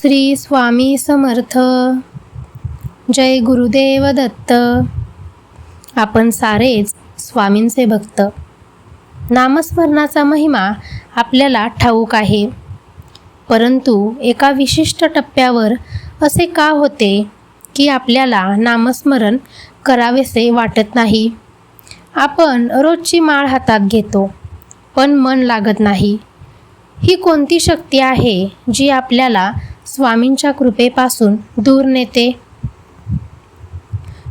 श्री स्वामी समर्थ. जय गुरुदेव दत्त. आपण सारेच स्वामींचे भक्त. नामस्मरणाचा महिमा आपल्याला ठाऊक आहे. परंतु एका विशिष्ट टप्प्यावर असे का होते की आपल्याला नामस्मरण करावेसे वाटत नाही? आपण रोजची माळ हातात घेतो पण मन लागत नाही. ही कोणती शक्ती आहे जी आपल्याला स्वामींच्या कृपेपासून दूर नेते.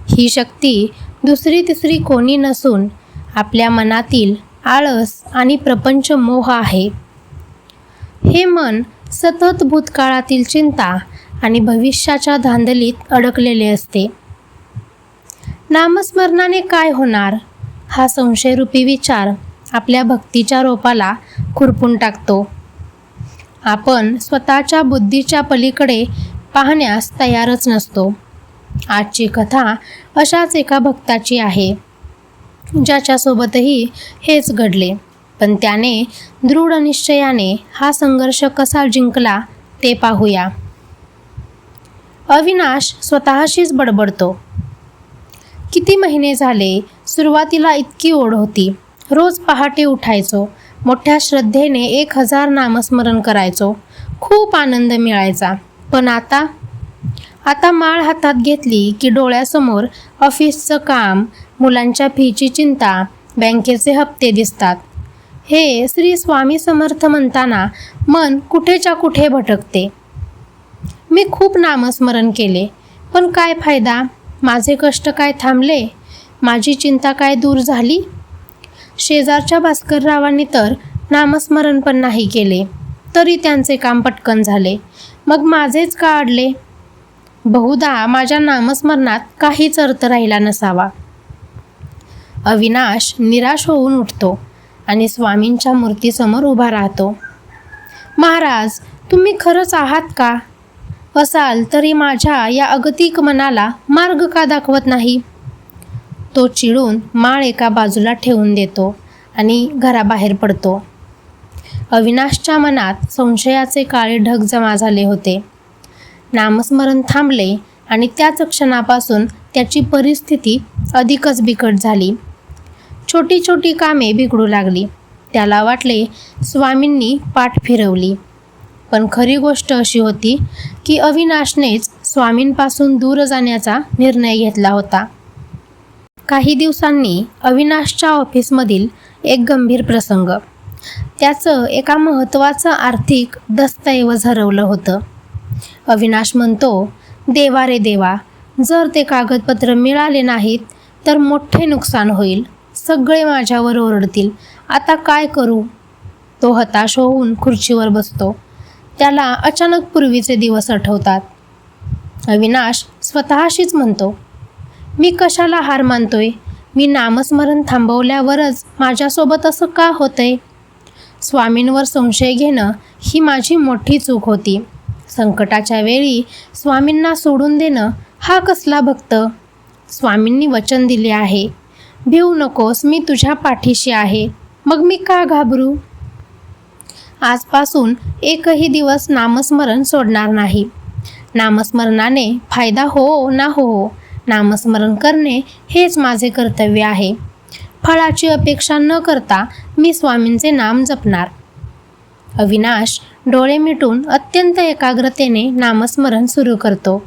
ही शक्ती दुसरी तिसरी कोणी नसून आपल्या मनातील आळस आणि प्रपंच मोह आहे. हे मन सतत भूतकाळातील चिंता आणि भविष्याच्या धांदलीत अडकलेले असते. नामस्मरणाने काय होणार? हा संशयरूपी विचार आपल्या भक्तीच्या रोपाला खुरपून टाकतो. आपण स्वतःच्या बुद्धीच्या पलीकडे पाहण्यास तयारच नसतो. आजची कथा अशाच एका भक्ताची आहे. ज्याच्यासोबतही हेच घडले. पण त्याने दृढ निश्चयाने हा संघर्ष कसा जिंकला ते पाहूया. अविनाश स्वतःशीच बडबडतो. किती महिने झाले सुरुवातीला इतकी ओढ होती. रोज पहाटे उठायचो. मोठ्या श्रद्धेने एक हजार नामस्मरण करायचो. खूप आनंद मिळायचा. पण आता आता माळ हातात घेतली की डोळ्यासमोर ऑफिसचं काम मुलांच्या फीची चिंता बँकेचे हप्ते दिसतात. हे श्री स्वामी समर्थ म्हणताना मन कुठेच्या कुठे भटकते? मी खूप नामस्मरण केले. पण काय फायदा? माझे कष्ट काय थांबले? माझी चिंता काय दूर झाली? शेजारच्या भास्कररावांनी तर नामस्मरण पण नाही केले. तरी त्यांचे काम पटकन झाले. मग माझेच का अडले? बहुधा माझ्या नामस्मरणात काहीच अर्थ राहिला नसावा. अविनाश निराश होऊन उठतो आणि स्वामींच्या मूर्तीसमोर उभा राहतो. महाराज तुम्ही खरंच आहात का? असाल तरी माझ्या या अगतिक मनाला मार्ग का दाखवत नाही? तो चिडून माळ एका बाजूला ठेवून देतो आणि घराबाहेर पडतो. अविनाशच्या मनात संशयाचे काळे ढग जमा झाले होते. नामस्मरण थांबले आणि त्याच क्षणापासून त्याची परिस्थिती अधिकच बिकट झाली. छोटी छोटी कामे बिघडू लागली. त्याला वाटले स्वामींनी पाठ फिरवली. पण खरी गोष्ट अशी होती की अविनाशनेच स्वामींपासून दूर जाण्याचा निर्णय घेतला होता. काही दिवसांनी अविनाशच्या ऑफिसमधील एक गंभीर प्रसंग. त्याचं एका महत्त्वाचं आर्थिक दस्तऐवज हरवलं होतं. अविनाश म्हणतो देवा रे देवा जर ते कागदपत्र मिळाले नाहीत तर मोठे नुकसान होईल. सगळे माझ्यावर ओरडतील. आता काय करू? तो हताश होऊन खुर्चीवर बसतो. त्याला अचानक पूर्वीचे दिवस आठवतात. अविनाश स्वतःशीच म्हणतो मी कशाला हार मानतोय? मी नामस्मरण थांबवल्यावरच माझ्यासोबत असं का होतंय? स्वामींवर संशय घेणं ही माझी मोठी चूक होती. संकटाच्या वेळी स्वामींना सोडून देणं हा कसला भक्त? स्वामींनी वचन दिले आहे. भिवू नकोस मी तुझ्या पाठीशी आहे. मग मी का घाबरू? आजपासून एकही दिवस नामस्मरण सोडणार नाही. नामस्मरणाने फायदा हो ना हो नामस्मरण करणे हेच माझे कर्तव्य आहे. फळाची अपेक्षा न करता मी स्वामींचे नाम जपणार. अविनाश डोळे मिटून अत्यंत एकाग्रतेने नामस्मरण सुरू करतो.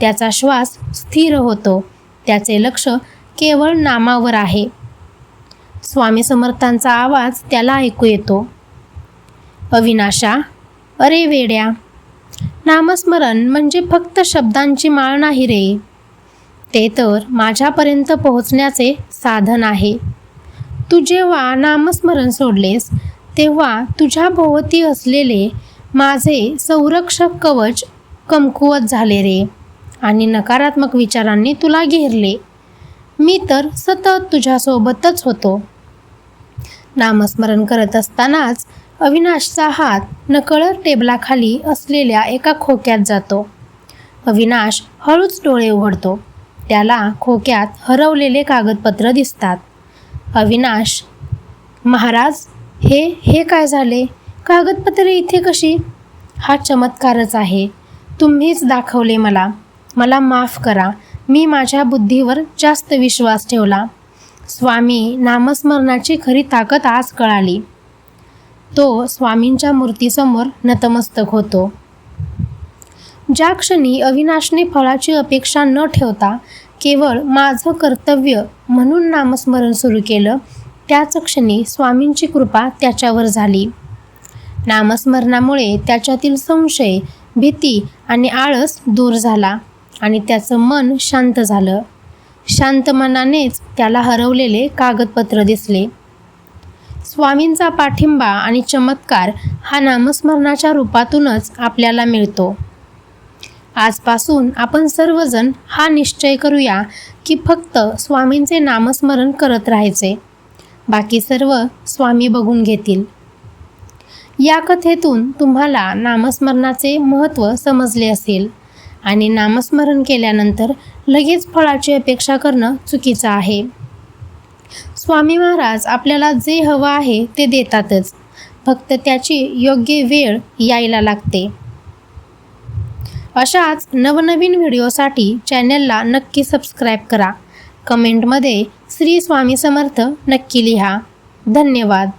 त्याचा श्वास स्थिर होतो. त्याचे लक्ष केवळ नामावर आहे. स्वामी समर्थांचा आवाज त्याला ऐकू येतो. अविनाशा अरे वेड्या नामस्मरण म्हणजे फक्त शब्दांची माळ नाही रे. ते तर माझ्यापर्यंत पोहोचण्याचे साधन आहे. तू जेव्हा नामस्मरण सोडलेस तेव्हा तुझ्या भोवती असलेले माझे संरक्षक कवच कमकुवत झाले रे आणि नकारात्मक विचारांनी तुला घेरले. मी तर सतत तुझ्यासोबतच होतो. नामस्मरण करत असतानाच अविनाशचा हात नकळत टेबलाखाली असलेल्या एका खोक्यात जातो. अविनाश हळूच डोळे उघडतो. त्याला खोक्यात हरवलेले कागदपत्र दिसतात. अविनाश महाराज हे हे काय झाले? कागदपत्रे इथे कशी? हा चमत्कारच आहे. तुम्हीच दाखवले मला. मला माफ करा. मी माझ्या बुद्धीवर जास्त विश्वास ठेवला. स्वामी नामस्मरणाची खरी ताकद आज कळाली. तो स्वामींच्या मूर्तीसमोर नतमस्तक होतो. ज्या क्षणी अविनाशने फळाची अपेक्षा न ठेवता केवळ माझं कर्तव्य म्हणून नामस्मरण सुरू केलं त्याच क्षणी स्वामींची कृपा त्याच्यावर झाली. नामस्मरणामुळे त्याच्यातील संशय भीती आणि आळस दूर झाला आणि त्याचं मन शांत झालं. शांत मनानेच त्याला हरवलेले कागदपत्र दिसले. स्वामींचा पाठिंबा आणि चमत्कार हा नामस्मरणाच्या रूपातूनच आपल्याला मिळतो. आजपासून आपण सर्वजण हा निश्चय करूया की फक्त स्वामींचे नामस्मरण करत राहायचे. बाकी सर्व स्वामी बघून घेतील. या कथेतून तुम्हाला नामस्मरणाचे महत्त्व समजले असेल आणि नामस्मरण केल्यानंतर लगेच फळाची अपेक्षा करणं चुकीचं आहे. स्वामी महाराज आपल्याला जे हवं आहे ते देतातच. फक्त त्याची योग्य वेळ यायला लागते. अशाच नवनवीन व्हिडिओसाठी चॅनलला नक्की सबस्क्राईब करा. कमेंटमध्ये श्री स्वामी समर्थ नक्की लिहा. धन्यवाद.